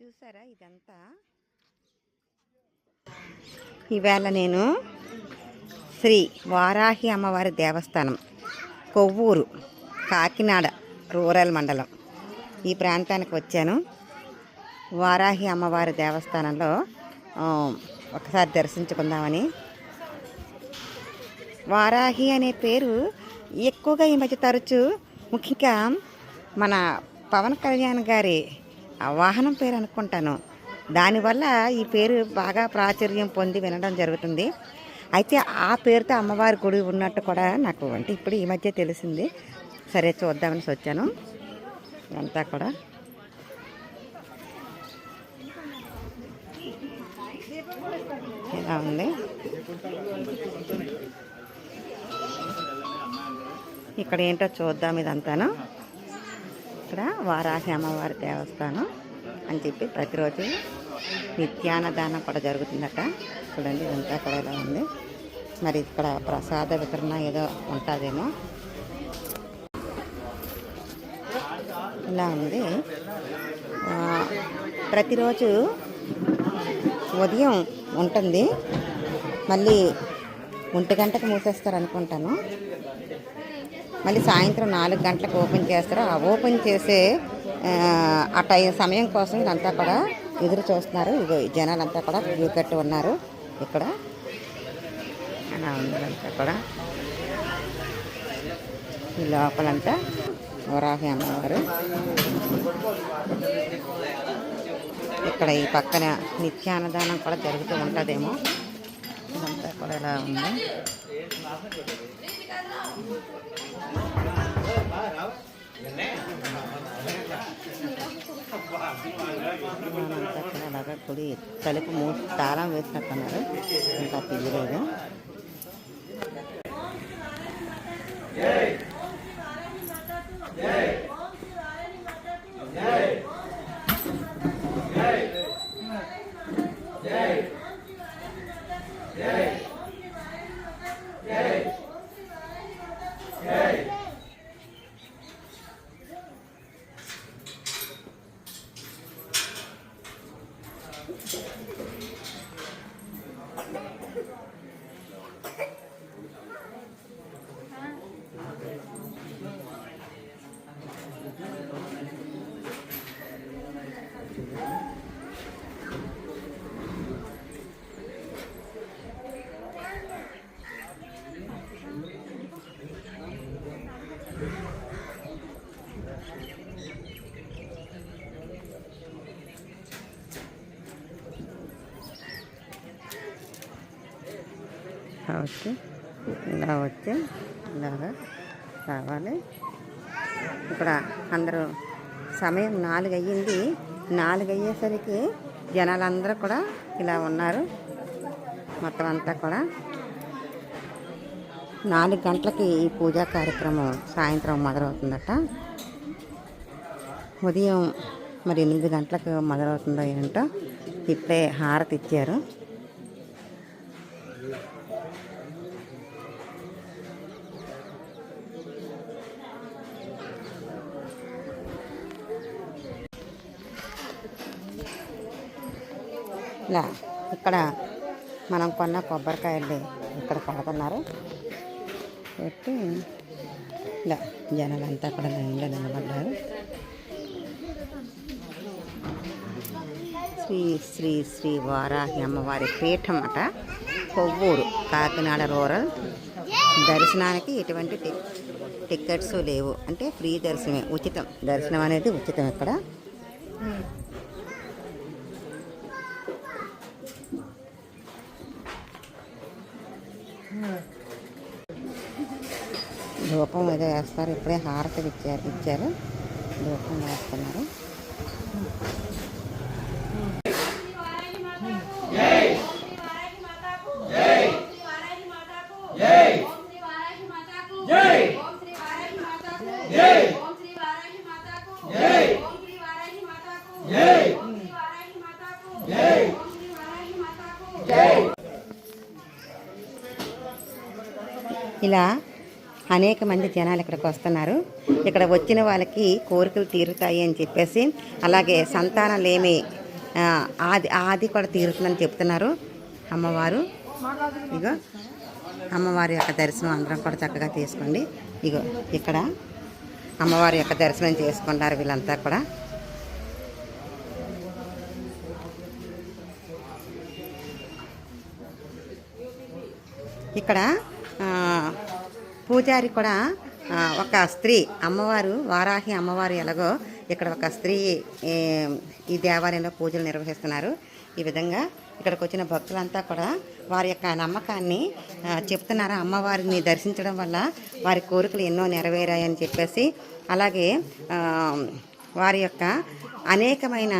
చూసారా ఇదంతా? ఇవాళ నేను శ్రీ వారాహి అమ్మవారి దేవస్థానం కొవ్వూరు కాకినాడ రూరల్ మండలం ఈ ప్రాంతానికి వచ్చాను. వారాహి అమ్మవారి దేవస్థానంలో ఒకసారి దర్శించుకుందామని. వారాహి అనే పేరు ఎక్కువగా ఈ మధ్య తరచు ముఖ్యంగా మన పవన్ కళ్యాణ్ గారి వాహనం పేరు అనుకుంటాను. దానివల్ల ఈ పేరు బాగా ప్రాచుర్యం పొంది వినడం జరుగుతుంది. అయితే ఆ పేరుతో అమ్మవారి గుడి ఉన్నట్టు కూడా నాకు అంటే ఇప్పుడు ఈ మధ్య తెలిసింది. సరే చూద్దామని వచ్చాను. అంతా కూడా. ఇలా ఉంది. ఇక్కడ ఏంటో చూద్దాం ఇదంతాను. ఇక్కడ వారాహి అమ్మవారి దేవస్థానం అని చెప్పి ప్రతిరోజు నిత్యాన్నదానం కూడా జరుగుతుందట. చూడండి ఇదంతా కూడా ఇలా ఉంది. మరి ఇక్కడ ప్రసాద వితరణ ఏదో ఉంటుందేమో. ఇలా ఉంది. ప్రతిరోజు ఉదయం ఉంటుంది. మళ్ళీ ఒంటి గంటకు మూసేస్తారు అనుకుంటాను. మళ్ళీ సాయంత్రం నాలుగు గంటలకు ఓపెన్ చేస్తారు. ఆ ఓపెన్ చేసే ఆ, టైం సమయం కోసం ఇదంతా కూడా ఎదురు చూస్తున్నారు. ఇగో జనాలంతా కూడా క్యూ కట్టి ఉన్నారు. ఇక్కడ అలా ఉంది కూడా. ఈ లోపలంతా వరాహి అమ్మవారు. ఇక్కడ ఈ పక్కన నిత్యాన్నదానం కూడా జరుగుతూ ఉంటుందేమో. ఇదంతా కూడా ఇలా ఉంది. అంతా అలాగా గుడి తలుపు మూడు తాళం వేసినట్టున్నారు ఇంకా తీయలేదు. వచ్చి ఇలా వచ్చి ఇలాగా రావాలి. ఇక్కడ అందరూ సమయం నాలుగు అయ్యింది నాలుగు అయ్యేసరికి జనాలందరూ కూడా ఇలా ఉన్నారు. మొత్తం అంతా కూడా నాలుగు గంటలకి ఈ పూజా కార్యక్రమం సాయంత్రం మొదలవుతుందట. ఉదయం మరి ఎనిమిది గంటలకు మొదలవుతుందో ఏంటో ఇప్పుడే హారతి ఇచ్చారు. ఇలా ఇక్కడ మనం కొన్న కొబ్బరికాయలు ఇక్కడ కొడుతున్నారు పెట్టి ఇలా జనాలంతా అక్కడ లైన్లో నిలబడ్డారు. శ్రీ శ్రీ శ్రీ వారాహి అమ్మవారి పీఠం అట కొవ్వూరు కాకినాడ రూరల్. దర్శనానికి ఎటువంటి టి- టికెట్స్ లేవు. అంటే ఫ్రీ దర్శనమే ఉచితం. దర్శనం అనేది ఉచితం ఇక్కడ. ధూపం అదే వేస్తారు. ఇప్పుడే హారతి ఇచ్చారు. ఇచ్చారు. ధూపం వేస్తున్నారు. ఇలా అనేక మంది జనాలు ఇక్కడికి వస్తున్నారు. ఇక్కడ వచ్చిన వాళ్ళకి కోరికలు తీరుతాయి అని చెప్పేసి అలాగే సంతానం లేమి ఆది ఆది కూడా తీరుతుందని చెప్తున్నారు అమ్మవారు. ఇగో అమ్మవారి యొక్క దర్శనం అందరం కూడా చక్కగా తీసుకోండి. ఇగో ఇక్కడ అమ్మవారి యొక్క దర్శనం చేసుకుంటారు వీళ్ళంతా కూడా. ఇక్కడ పూజారి కూడా ఒక స్త్రీ అమ్మవారు వారాహి అమ్మవారు ఎలాగో ఇక్కడ ఒక స్త్రీ ఈ దేవాలయంలో పూజలు నిర్వహిస్తున్నారు. ఈ విధంగా ఇక్కడికి వచ్చిన భక్తులంతా కూడా వారి యొక్క నమ్మకాన్ని చెప్తున్నారు? అమ్మవారిని దర్శించడం వల్ల వారి కోరికలు ఎన్నో నెరవేరాయని చెప్పేసి అలాగే వారి యొక్క అనేకమైన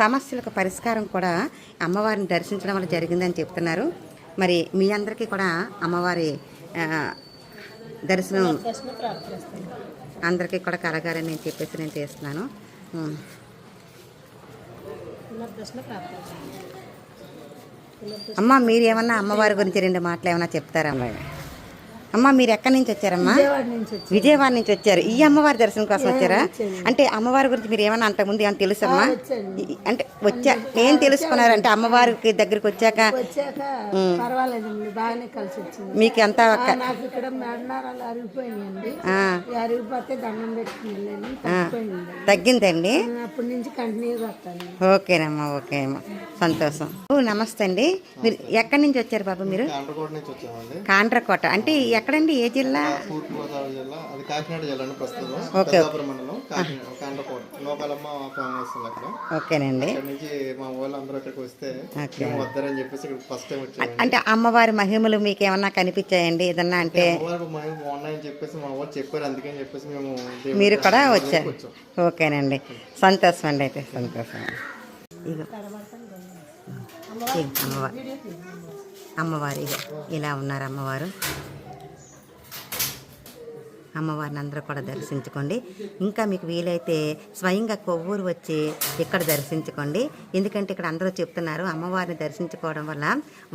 సమస్యలకు పరిష్కారం కూడా అమ్మవారిని దర్శించడం వల్ల జరిగిందని చెప్తున్నారు. మరి మీ అందరికీ కూడా అమ్మవారి దర్శనం అందరికీ కూడా కలగాలని నేను చెప్పేసి నేను చేస్తున్నాను. అమ్మ మీరు ఏమన్నా అమ్మవారి గురించి రెండు మాటలు ఏమన్నా చెప్తారా అమ్మ అమ్మ మీరు ఎక్కడి నుంచి వచ్చారమ్మా? విజయవాడ నుంచి వచ్చారు. ఈ అమ్మవారి దర్శనం కోసం వచ్చారా? అంటే అమ్మవారి గురించి మీరు ఏమన్నా అంతకుముందు ఏమన్నా తెలుసమ్మా? ఈ- అంటే వచ్చా ఏం తెలుసుకున్నారంటే అమ్మవారికి దగ్గరికి వచ్చాక? మీకు అంతా తగ్గిపోయింది తగ్గిందండి? ఓకేనమ్మా ఓకే అమ్మా. సంతోషం. ఓ నమస్తే అండి. మీరు ఎక్కడి నుంచి వచ్చారు బాబు మీరు? కాండ్రకోట అంటే ఎక్కడండి? ఏ జిల్లా? జిల్లా. అది కాకినాడ జిల్లా ప్రస్తుతం. ఓకే. పెద్దాపురం మండలం కాకినాడ కాండ్రకోట. లోకలమ్మ ఫేమస్ అక్కడ. ఓకేనండి. నుంచి మా వాళ్ళు అందరూ ఇక్కడికి వస్తే ఓకే. మేము వద్దారని చెప్పేసి ఇక్కడ ఫస్ట్ టైం వచ్చాము అంటే అమ్మవారి మహిమలు మీకు ఏమన్నా కనిపించాయండి? ఏదన్నా అంటే అమ్మవారు మేము బాగున్నాయని చెప్పేసి మా వాళ్ళు చెప్పారు. అందుకని చెప్పేసి మేము మీరు కూడా వచ్చారు. వచ్చాం. ఓకేనండి. సంతోషం అండి అయితే. సంతోషం. ఇగో. అమ్మవారు. అమ్మవారు. ఇలా ఉన్నారు అమ్మవారు. అమ్మవారిని అందరూ కూడా దర్శించుకోండి. ఇంకా మీకు వీలైతే స్వయంగా కొవ్వూరు వచ్చి ఇక్కడ దర్శించుకోండి. ఎందుకంటే ఇక్కడ అందరూ చెప్తున్నారు అమ్మవారిని దర్శించుకోవడం వల్ల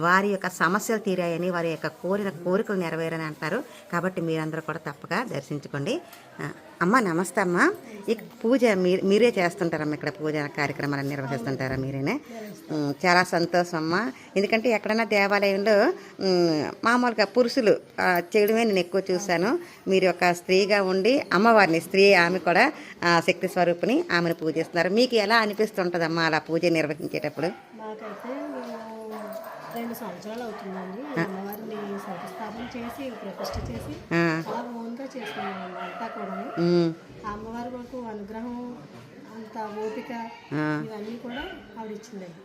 వారి యొక్క సమస్యలు తీరాయని వారి యొక్క కోరిన కోరికలు నెరవేరని అంటారు. కాబట్టి మీరందరూ కూడా తప్పక దర్శించుకోండి. అమ్మ నమస్తే అమ్మ. ఇక పూజ మీరు మీరే చేస్తుంటారమ్మా ఇక్కడ పూజ కార్యక్రమాలు నిర్వహిస్తుంటారా మీరేనే? చాలా సంతోషం అమ్మ ఎందుకంటే ఎక్కడైనా దేవాలయంలో మామూలుగా పురుషులు చేయడమే నేను ఎక్కువ చూశాను. మీరు ఒక స్త్రీగా ఉండి అమ్మవారిని స్త్రీ ఆమె కూడా శక్తి స్వరూపిణి ఆమెను పూజిస్తున్నారు. మీకు ఎలా అనిపిస్తుంటుందమ్మా అలా పూజ నిర్వహించేటప్పుడు? మాకైతే రెండు సంవత్సరాలు అవుతుందండి. అమ్మవారిని శంకుస్థాపన చేసి ప్రతిష్ఠ చేసి చాలా ఓన్గా అంతా కూడా అమ్మవారి అనుగ్రహం అంత ఓపిక ఇవన్నీ కూడా ఆవిడ ఇచ్చిందండి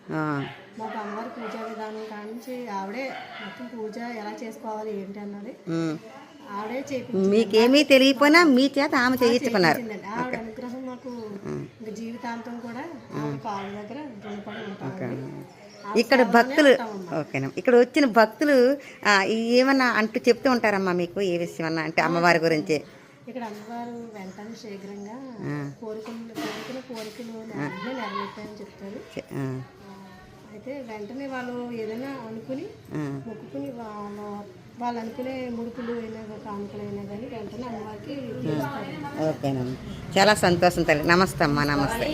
మాకు అమ్మవారి పూజా విధానం కానించి ఆవిడే మొత్తం పూజ ఎలా చేసుకోవాలి ఏంటి అన్నది. ఆవిడే మీకేమీ తెలియకపోయినా మీ చేత ఆమె చేయించుకున్నారు. ఆవిడ అనుగ్రహం మాకు జీవితాంతం కూడా పాల దగ్గర రుణపడి ఉంటాం ఇక్కడ భక్తులు ఓకేనా ఇక్కడ వచ్చిన భక్తులు ఏమన్నా అంటూ చెప్తూ ఉంటారమ్మా మీకు ఏ విషయం అన్నా? అంటే అమ్మవారి గురించి. ఇక్కడ అమ్మవారు వెంటనే శీఘ్రంగా కోరికలు కోరికలు నెరవేర్తాయని చెప్తారు. అయితే వెంటనే వాళ్ళు ఏదైనా అనుకుని. మొక్కుకుని వాళ్ళ వాళ్ళు అనుకునే ముడుపులు అయినా కానుకలు అయినా కానీ వెంటనే అమ్మవారికి ఓకేనమ్మా చాలా సంతోషం తల్లి. నమస్తే అమ్మా నమస్తే.